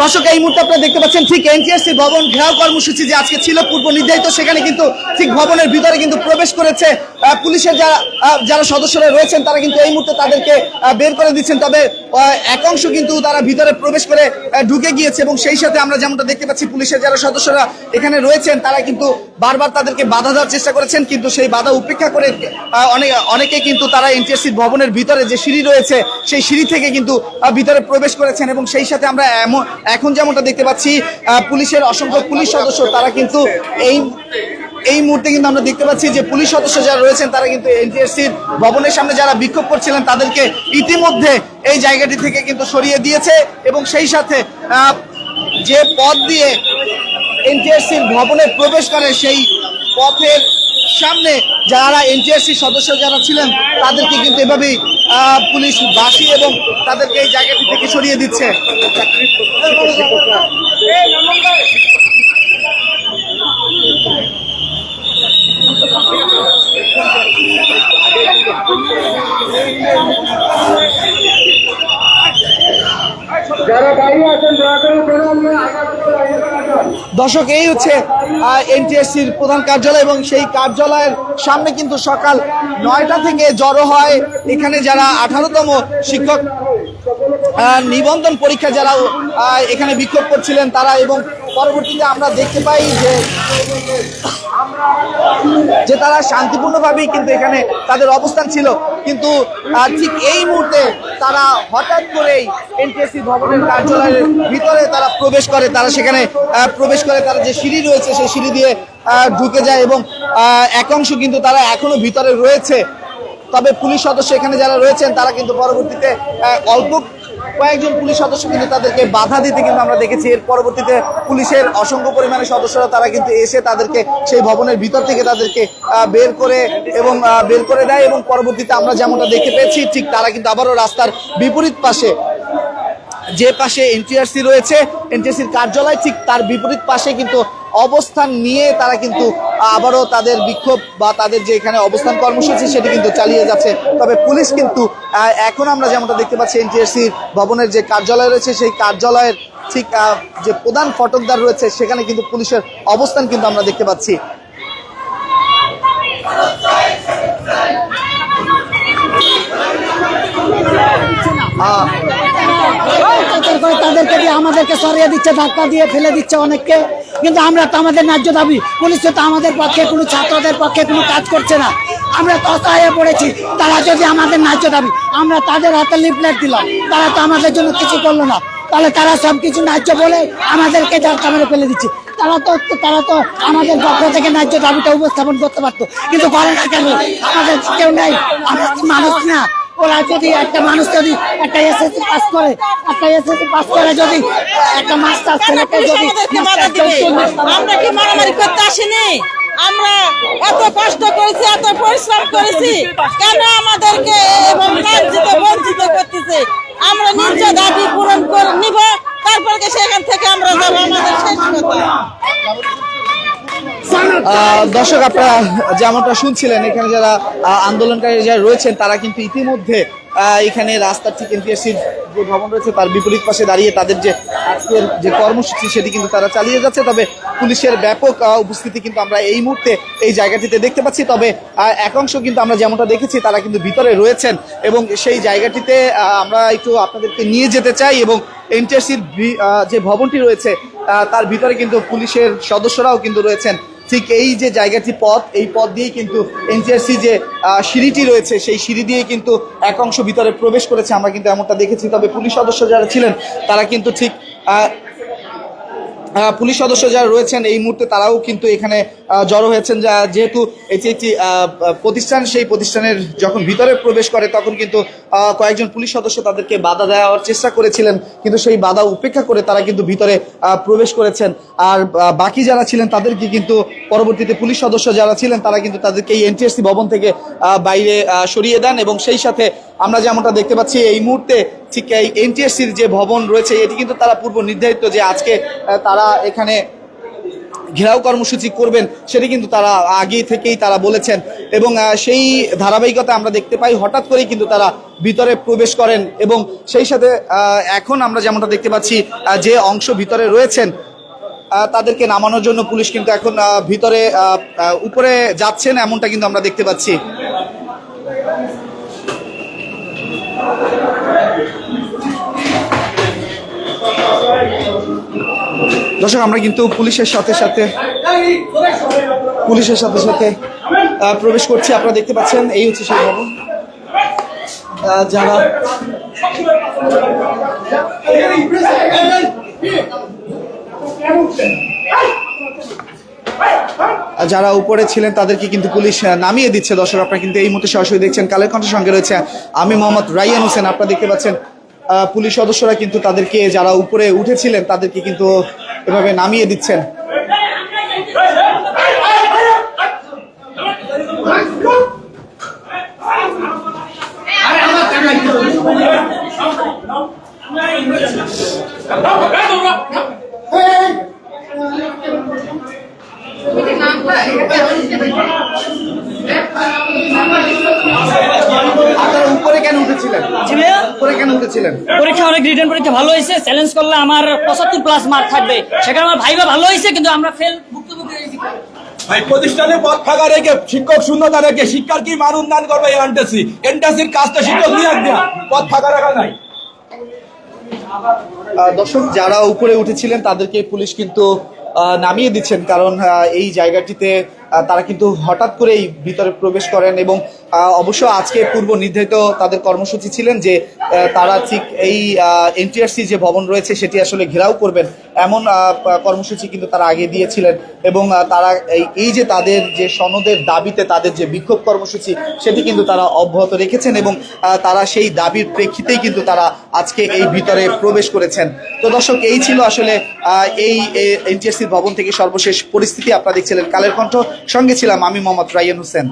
দর্শক, এই মুহূর্তে আপনারা দেখতে পাচ্ছেন ঠিক এনটিএসসি ভবন ঘেরাও কর্মসূচি যে আজকে ছিল পূর্ব নির্ধারিত সেখানে কিন্তু ঠিক ভবনের ভিতরে কিন্তু প্রবেশ করেছে পুলিশের যারা যারা সদস্যরা রয়েছেন তারা কিন্তু এই মুহূর্তে তাদেরকে বের করে দিচ্ছেন। তবে আহ, এক অংশ কিন্তু তারা ভিতরে প্রবেশ করে ঢুকে গিয়েছে এবং সেই সাথে আমরা যেমনটা দেখতে পাচ্ছি পুলিশের যারা সদস্যরা এখানে রয়েছেন তারা কিন্তু বারবার তাদেরকে বাধা দেওয়ার চেষ্টা করেছেন। কিন্তু সেই বাধা উপেক্ষা করে অনেক অনেকে কিন্তু তারা এনটিএসসি ভবনের ভিতরে যে সিঁড়ি রয়েছে সেই সিঁড়ি থেকে কিন্তু ভিতরে প্রবেশ করেছেন এবং সেই সাথে আমরা এখন যেমনটা দেখতে পাচ্ছি পুলিশের অসংখ্য পুলিশ সদস্য তারা কিন্তু এই এই মুহূর্তে কিন্তু আমরা দেখতে পাচ্ছি যে পুলিশ সদস্য যারা রয়েছেন, তারা কিন্তু এনটিএসসির ভবনের সামনে যারা বিক্ষোভ করছিলেন, তাদেরকে ইতিমধ্যে এই জায়গাটি থেকে কিন্তু সরিয়ে দিয়েছে এবং সেই সাথে যে পথ দিয়ে এনটিএসসির ভবনে প্রবেশ করে সেই পথের সামনে যারা এনটিএসসি সদস্য যারা ছিলেন, তাদেরকে কিন্তু এভাবেই পুলিশ বাসি এবং তাদেরকে এই জায়গাটি থেকে সরিয়ে দিচ্ছে যারা বাইরে আছেন দয়া করে বেরোন না আগামীতে বাইরে আসুন দর্শক, এই হচ্ছে এনটিএসসির প্রধান কার্যালয় এবং সেই কার্যালয়ের সামনে কিন্তু সকাল নয়টা থেকে জড়ো হয় এখানে যারা আঠারোতম শিক্ষক নিবন্ধন পরীক্ষা যারা এখানে বিক্ষোভ করছিলেন তারা এবং পরবর্তীতে আমরা দেখতে পাই যে যে তারা শান্তিপূর্ণভাবেই কিন্তু এখানে তাদের অবস্থান ছিল। কিন্তু ঠিক এই মুহূর্তে তারা হঠাৎ করেই এনটিএসসি ভবনের কার্যালয়ের ভিতরে তারা প্রবেশ করে। তারা সেখানে প্রবেশ করে। তারা যে সিঁড়ি রয়েছে, সেই সিঁড়ি দিয়ে ঢুকে যায় এবং এক অংশ কিন্তু তারা এখনও ভিতরে রয়েছে। তবে পুলিশ সদস্য এখানে যারা রয়েছেন, তারা কিন্তু পরবর্তীতে অল্প কয়েকজন পুলিশ সদস্য কিন্তু তাদেরকে বাধা দিতে কিন্তু আমরা দেখেছি। এর পরবর্তীতে পুলিশের অসংখ্য পরিমাণে সদস্যরা তারা কিন্তু এসে তাদেরকে সেই ভবনের ভিতর থেকে তাদেরকে বের করে এবং বের করে দেয় এবং পরবর্তীতে আমরা যেমনটা দেখতে পেয়েছি, ঠিক তারা কিন্তু আবারও রাস্তার বিপরীত পাশে যে পাশে এনটিআরসি রয়েছে এনটিআরসির কার্যালয়, ঠিক তার বিপরীত পাশে কিন্তু অবস্থান নিয়ে তারা কিন্তু আবারও তাদের বিক্ষোভ বা তাদের যে এখানে অবস্থান কর্মসূচি, সেটি কিন্তু চালিয়ে যাচ্ছে। তবে পুলিশ কিন্তু এখন আমরা যেমনটা দেখতে পাচ্ছি এনটিআরসির ভবনের যে কার্যালয় রয়েছে, সেই কার্যালয়ের ঠিক যে প্রধান ফটকদার রয়েছে, সেখানে কিন্তু পুলিশের অবস্থান কিন্তু আমরা দেখতে পাচ্ছি। তাদেরকে দিয়ে আমাদেরকে সরিয়ে দিচ্ছে, ধাক্কা দিয়ে ফেলে দিচ্ছে অনেককে। কিন্তু আমরা তো আমাদের ন্যায্য দাবি। পুলিশ তো আমাদের পক্ষে, কোনো ছাত্রদের পক্ষে কোনো কাজ করছে না। আমরা অসহায় পড়েছি। তারা যদি আমাদের ন্যায্য দাবি, আমরা তাদের হাতে লিফলেট দিলাম। তারা তো আমাদের জন্য কিছু করল না। তাহলে তারা সব কিছু ন্যায্য বলে আমাদেরকে যার কামড়ে ফেলে দিচ্ছে। তারা তো তারা তো আমাদের পক্ষ থেকে ন্যায্য দাবিটা উপস্থাপন করতে পারতো। কিন্তু করে না কেন? আমাদের কেউ নেই। আমরা মানুষ না। ওরা যদি একটা মানুষ যদি একটা এসএসসি পাস করে একটা এসএসসি পাস করে যদি একটা মাস্টার ছেলেকে যদি আমরা কি মারামারি করতে আসিনি? আমরা এত কষ্ট করেছি এত পরিশ্রম করেছি কেন আমাদেরকে এবং লাঞ্ছিত বঞ্চিত করতেছে? আমরা নিজ দাবি পূরণ করে নিব তারপরে সেখান থেকে আমরা যাব আমাদের দর্শক, আপনারা যেমনটা শুনছিলেন, এখানে যারা আন্দোলনকারী যারা রয়েছেন, তারা কিন্তু ইতিমধ্যে এখানে রাস্তার ঠিক এনটিএসসির যে ভবন রয়েছে, তার বিপরীত পাশে দাঁড়িয়ে তাদের যে আজকের যে কর্মসূচি, সেটি কিন্তু তারা চালিয়ে যাচ্ছে। তবে পুলিশের ব্যাপক উপস্থিতি কিন্তু আমরা এই মুহূর্তে এই জায়গাটিতে দেখতে পাচ্ছি। তবে একাংশ কিন্তু আমরা যেমনটা দেখেছি, তারা কিন্তু ভিতরে রয়েছেন এবং সেই জায়গাটিতে আমরা একটু আপনাদেরকে নিয়ে যেতে চাই এবং এনটিএসসির যে ভবনটি রয়েছে তার ভিতরে কিন্তু পুলিশের সদস্যরাও কিন্তু রয়েছেন। ঠিক এই যে জায়গাটি পথ, এই পথ দিয়েই কিন্তু এনসিআরসি যে সিঁড়িটি রয়েছে, সেই সিঁড়ি দিয়ে কিন্তু এক অংশ ভিতরে প্রবেশ করেছে। আমরা কিন্তু এমনটা দেখেছি। তবে পুলিশ সদস্য যারা ছিলেন, তারা কিন্তু ঠিক পুলিশ সদস্য যারা রয়েছেন এই মুহূর্তে তারাও কিন্তু এখানে জড়ো হয়েছেন। যা যেহেতু এটি একটি প্রতিষ্ঠান, সেই প্রতিষ্ঠানের যখন ভিতরে প্রবেশ করে তখন কিন্তু কয়েকজন পুলিশ সদস্য তাদেরকে বাধা দেওয়ার চেষ্টা করেছিলেন। কিন্তু সেই বাধা উপেক্ষা করে তারা কিন্তু ভিতরে প্রবেশ করেছেন। আর বাকি যারা ছিলেন তাদেরকে কিন্তু পরবর্তীতে পুলিশ সদস্য যারা ছিলেন তারা কিন্তু তাদেরকে এই এনটিএসসি ভবন থেকে বাইরে সরিয়ে দেন এবং সেই সাথে আমরা যেমনটা দেখতে পাচ্ছি, এই মুহূর্তে ঠিক এই এনটিএসসির যে ভবন রয়েছে, এটি কিন্তু তারা পূর্ব নির্ধারিত যে আজকে তারা এখানে ঘেরাও কর্মসূচি করবেন, সেটি কিন্তু তারা আগে থেকেই তারা বলেছেন। এবং সেই ধারাবাহিকতা আমরা দেখতে পাই, হঠাৎ করেই কিন্তু তারা ভিতরে প্রবেশ করেন এবং সেই সাথে এখন আমরা যেমনটা দেখতে পাচ্ছি যে অংশ ভিতরে রয়েছেন তাদেরকে নামানোর জন্য পুলিশ কিন্তু এখন ভিতরে উপরে যাচ্ছেন, এমনটা কিন্তু আমরা দেখতে পাচ্ছি। দর্শক আমরা কিন্তু পুলিশের সাথে সাথে পুলিশের সাথে সাথে প্রবেশ করছি আপনারা দেখতে পাচ্ছেন এই হচ্ছে সেই ভবন যারা যারা উপরে ছিলেন তাদেরকে কিন্তু পুলিশ নামিয়ে দিচ্ছে। দর্শক, আপনারা কিন্তু এই মুহূর্তে সরাসরি দেখছেন। কালের কণ্ঠের সঙ্গে রয়েছে আমি মোহাম্মদ রাইয়ান হোসেন। আপনারা দেখতে পাচ্ছেন পুলিশ সদস্যরা কিন্তু তাদেরকে, যারা উপরে উঠেছিলেন, তাদেরকে কিন্তু এভাবে নামিয়ে দিচ্ছেন। উপরে কেন উঠেছিলেন? উপরে কেন উঠেছিলেন? পরীক্ষা অনেক রিটার্ন পরীক্ষা ভালো হয়েছে চ্যালেঞ্জ করলে আমার পঁচাত্তর প্লাস মার্ক থাকবে। সেখানে আমার ভাইবা ভালো হয়েছে কিন্তু আমরা ফেল ভুক্তভোগী হয়েছি। ভাই প্রতিষ্ঠানে পদ ফাঁকা রেখে শিক্ষক শূন্যতা রেখে শিক্ষার কি মান উন্নয়ন করবে এই এনটাসি এনটাসির কাজটা শিক্ষক দেওয়া পদ ফাঁকা রাখা নাই। দর্শক যারা উপরে উঠেছিলেন তাদেরকে পুলিশ কিন্তু নামিয়ে দিচ্ছেন কারণ এই জায়গাটিতে তারা কিন্তু হঠাৎ করেই ভিতরে প্রবেশ করেন এবং অবশ্য আজকে পূর্ব নির্ধারিত তাদের কর্মসূচি ছিলেন যে তারা ঠিক এই এনটিআরসি যে ভবন রয়েছে সেটি আসলে ঘেরাও করবেন এমন কর্মসূচি কিন্তু তারা আগে দিয়েছিলেন এবং তারা এই যে তাদের যে সনদের দাবিতে তাদের যে বিক্ষোভ কর্মসূচি সেটি কিন্তু তারা অব্যাহত রেখেছেন এবং তারা সেই দাবির প্রেক্ষিতেই কিন্তু তারা আজকে এই ভিতরে প্রবেশ করেছেন। তো দর্শক, এই ছিল আসলে এই এনটিএসসি ভবন থেকে সর্বশেষ পরিস্থিতি। আপনারা দেখছিলেন কালের কণ্ঠ। সঙ্গে ছিলাম আমি মোহাম্মদ রাইয়ান হোসেন।